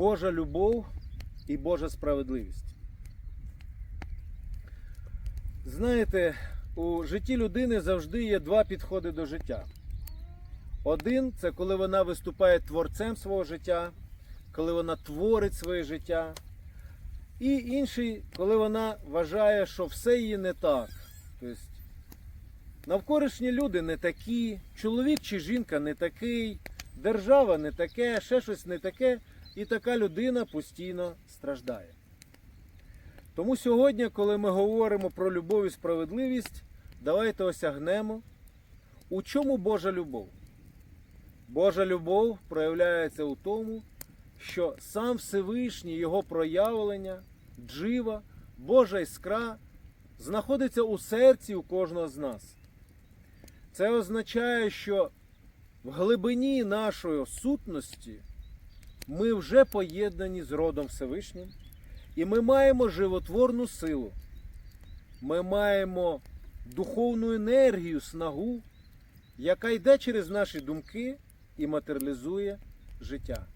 Божа любов і Божа справедливість. Знаєте, у житті людини завжди є два підходи до життя. Один це коли вона виступає творцем свого життя, коли вона творить своє життя. І інший, коли вона вважає, що все її не так. Тобто, навколишні люди не такі, чоловік чи жінка не такий, держава не таке, ще щось не таке, і така людина постійно страждає. Тому сьогодні, коли ми говоримо про любов і справедливість, давайте осягнемо, у чому Божа любов. Божа любов проявляється у тому, що сам Всевишній, його проявлення, джива, Божа іскра знаходиться у серці у кожного з нас. Це означає, що в глибині нашої сутності ми вже поєднані з родом Всевишнім, і ми маємо животворну силу. Ми маємо духовну енергію, снагу, яка йде через наші думки і матеріалізує життя.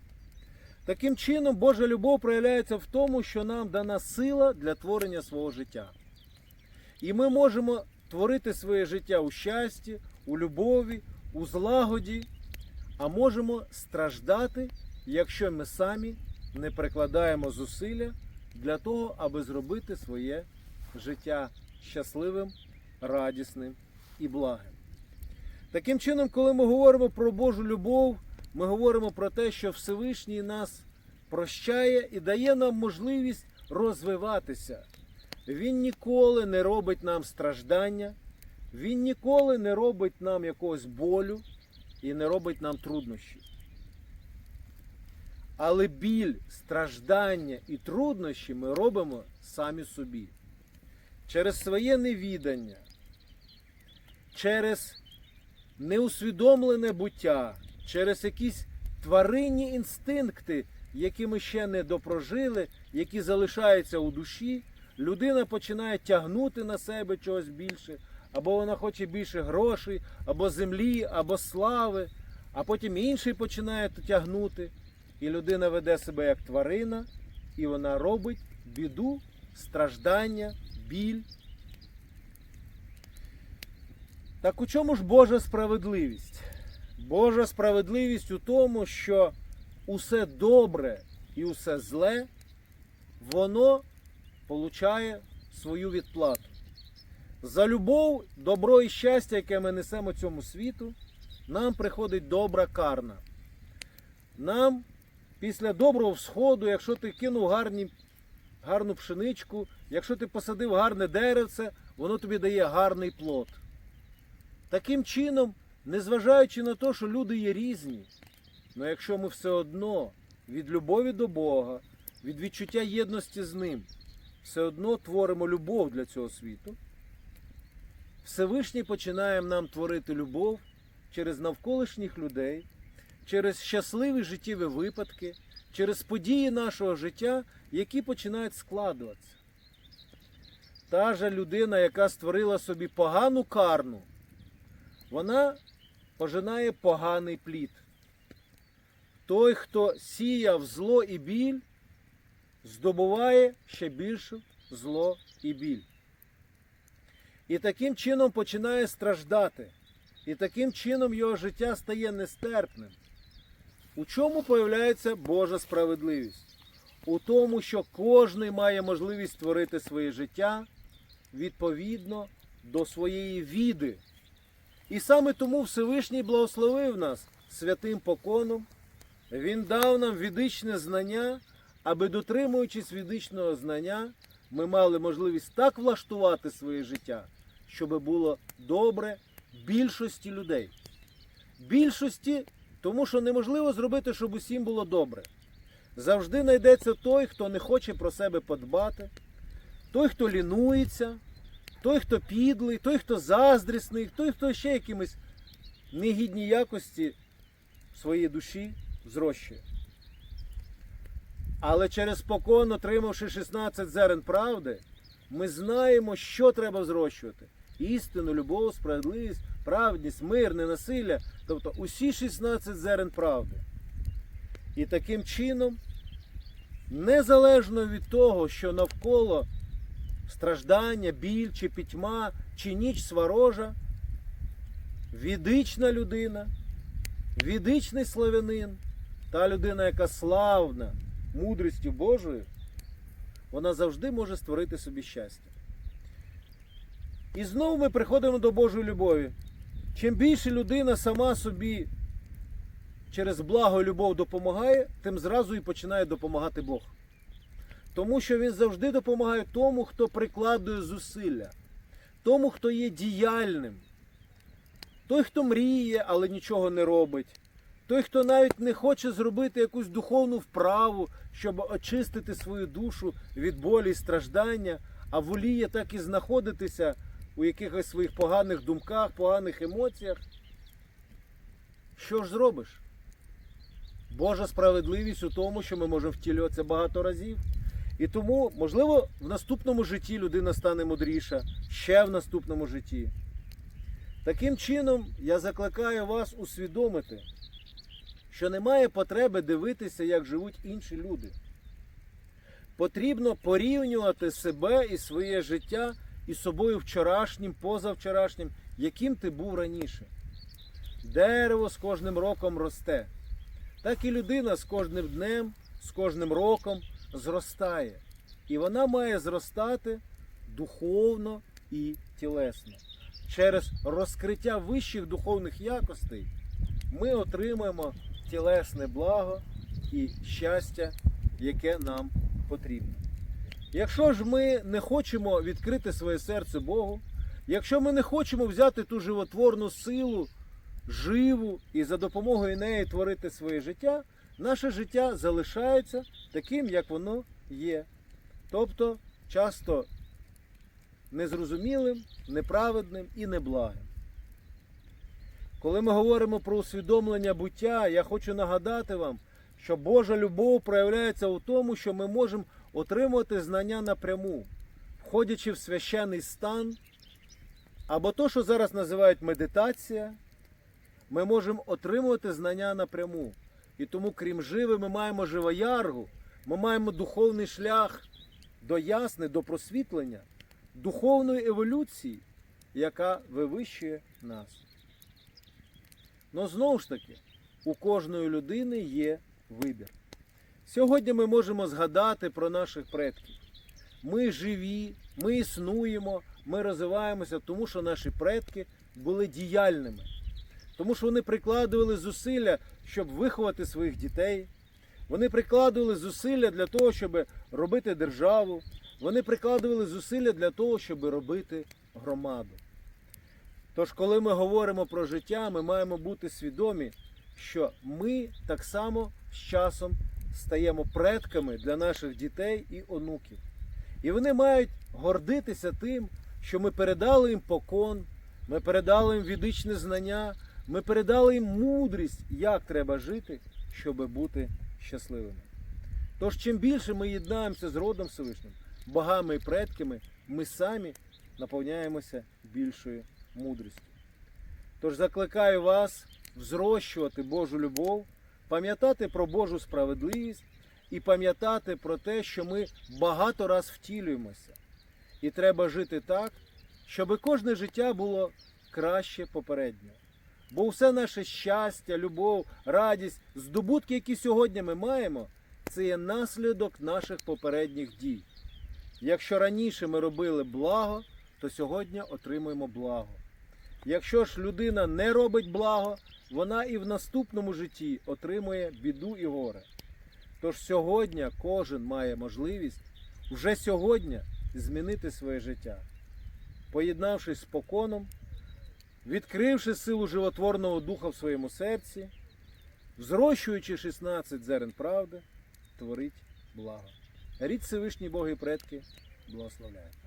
Таким чином, Божа любов проявляється в тому, що нам дана сила для творення свого життя. І ми можемо творити своє життя у щасті, у любові, у злагоді, а можемо страждати, якщо ми самі не прикладаємо зусилля для того, аби зробити своє життя щасливим, радісним і благим. Таким чином, коли ми говоримо про Божу любов, ми говоримо про те, що Всевишній нас прощає і дає нам можливість розвиватися. Він ніколи не робить нам страждання, він ніколи не робить нам якогось болю і не робить нам труднощів. Але біль, страждання і труднощі ми робимо самі собі. Через своє невідання, через неусвідомлене буття, через якісь тваринні інстинкти, які ми ще не допрожили, які залишаються у душі, людина починає тягнути на себе чогось більше, або вона хоче більше грошей, або землі, або слави, а потім інший починає тягнути. І людина веде себе як тварина, і вона робить біду, страждання, біль. Так у чому ж Божа справедливість? Божа справедливість у тому, що усе добре і усе зле, воно получає свою відплату. За любов, добро і щастя, яке ми несемо цьому світу, нам приходить добра карна. Нам після доброго всходу, якщо ти кинув гарні, гарну пшеничку, якщо ти посадив гарне деревце, воно тобі дає гарний плод. Таким чином, незважаючи на те, що люди є різні, але якщо ми все одно від любові до Бога, від відчуття єдності з Ним, все одно творимо любов для цього світу, Всевишній починає нам творити любов через навколишніх людей, через щасливі життєві випадки, через події нашого життя, які починають складуватися. Та ж людина, яка створила собі погану карну, вона пожинає поганий плід. Той, хто сіяв зло і біль, здобуває ще більше зло і біль. І таким чином починає страждати. І таким чином його життя стає нестерпним. У чому появляється Божа справедливість? У тому, що кожен має можливість створити своє життя відповідно до своєї віди. І саме тому Всевишній благословив нас святим поконом. Він дав нам відичне знання, аби, дотримуючись відичного знання, ми мали можливість так влаштувати своє життя, щоб було добре більшості людей. Більшості, тому що неможливо зробити, щоб усім було добре. Завжди знайдеться той, хто не хоче про себе подбати, той, хто лінується, той, хто підлий, той, хто заздрісний, той, хто ще якимось негідні якості в своїй душі зрощує. Але через покон, отримавши 16 зерен правди, ми знаємо, що треба зрощувати. Істину, любов, справедливість, праведність, мир, ненасилля, тобто усі 16 зерен правди. І таким чином незалежно від того, що навколо страждання, біль чи пітьма, чи ніч сворожа, відична людина, відичний славянин, та людина, яка славна мудрістю Божою, вона завжди може створити собі щастя. І знову ми приходимо до Божої любові. Чим більше людина сама собі через благо і любов допомагає, тим зразу і починає допомагати Бог. Тому що він завжди допомагає тому, хто прикладує зусилля, тому, хто є діяльним, той, хто мріє, але нічого не робить, той, хто навіть не хоче зробити якусь духовну вправу, щоб очистити свою душу від болі і страждання, а воліє так і знаходитися у якихось своїх поганих думках, поганих емоціях. Що ж зробиш? Божа справедливість у тому, що ми можемо втілюватися багато разів. І тому, можливо, в наступному житті людина стане мудріша, ще в наступному житті. Таким чином, я закликаю вас усвідомити, що немає потреби дивитися, як живуть інші люди. Потрібно порівнювати себе і своє життя із собою вчорашнім, позавчорашнім, яким ти був раніше. Дерево з кожним роком росте. Так і людина з кожним днем, з кожним роком зростає. І вона має зростати духовно і тілесно. Через розкриття вищих духовних якостей ми отримаємо тілесне благо і щастя, яке нам потрібно. Якщо ж ми не хочемо відкрити своє серце Богу, якщо ми не хочемо взяти ту животворну силу, живу і за допомогою неї творити своє життя, наше життя залишається таким, як воно є. Тобто часто незрозумілим, неправедним і неблагим. Коли ми говоримо про усвідомлення буття, я хочу нагадати вам, що Божа любов проявляється у тому, що ми можемо отримувати знання напряму, входячи в священний стан, або то, що зараз називають медитація, ми можемо отримувати знання напряму. І тому, крім живи, ми маємо живояргу, ми маємо духовний шлях до ясни, до просвітлення, духовної еволюції, яка вивищує нас. Но знову ж таки, у кожної людини є вибір. Сьогодні ми можемо згадати про наших предків. Ми живі, ми існуємо, ми розвиваємося, тому що наші предки були діяльними. Тому що вони прикладували зусилля, щоб виховати своїх дітей. Вони прикладували зусилля для того, щоб робити державу. Вони прикладували зусилля для того, щоб робити громаду. Тож, коли ми говоримо про життя, ми маємо бути свідомі, що ми так само з часом стаємо предками для наших дітей і онуків. І вони мають гордитися тим, що ми передали їм покон, ми передали їм відичне знання, ми передали їм мудрість, як треба жити, щоб бути щасливими. Тож, чим більше ми єднаємося з родом Всевишнім, богами і предками, ми самі наповняємося більшою мудрістю. Тож закликаю вас взрощувати Божу любов, пам'ятати про Божу справедливість і пам'ятати про те, що ми багато раз втілюємося. І треба жити так, щоб кожне життя було краще попереднього. Бо все наше щастя, любов, радість, здобутки, які сьогодні ми маємо, це є наслідок наших попередніх дій. Якщо раніше ми робили благо, то сьогодні отримуємо благо. Якщо ж людина не робить благо, вона і в наступному житті отримує біду і горе. Тож сьогодні кожен має можливість вже сьогодні змінити своє життя, поєднавшись з поконом, відкривши силу животворного духа в своєму серці, взрощуючи 16 зерен правди, творить благо. Рід Всевишні Боги і предки благословляють.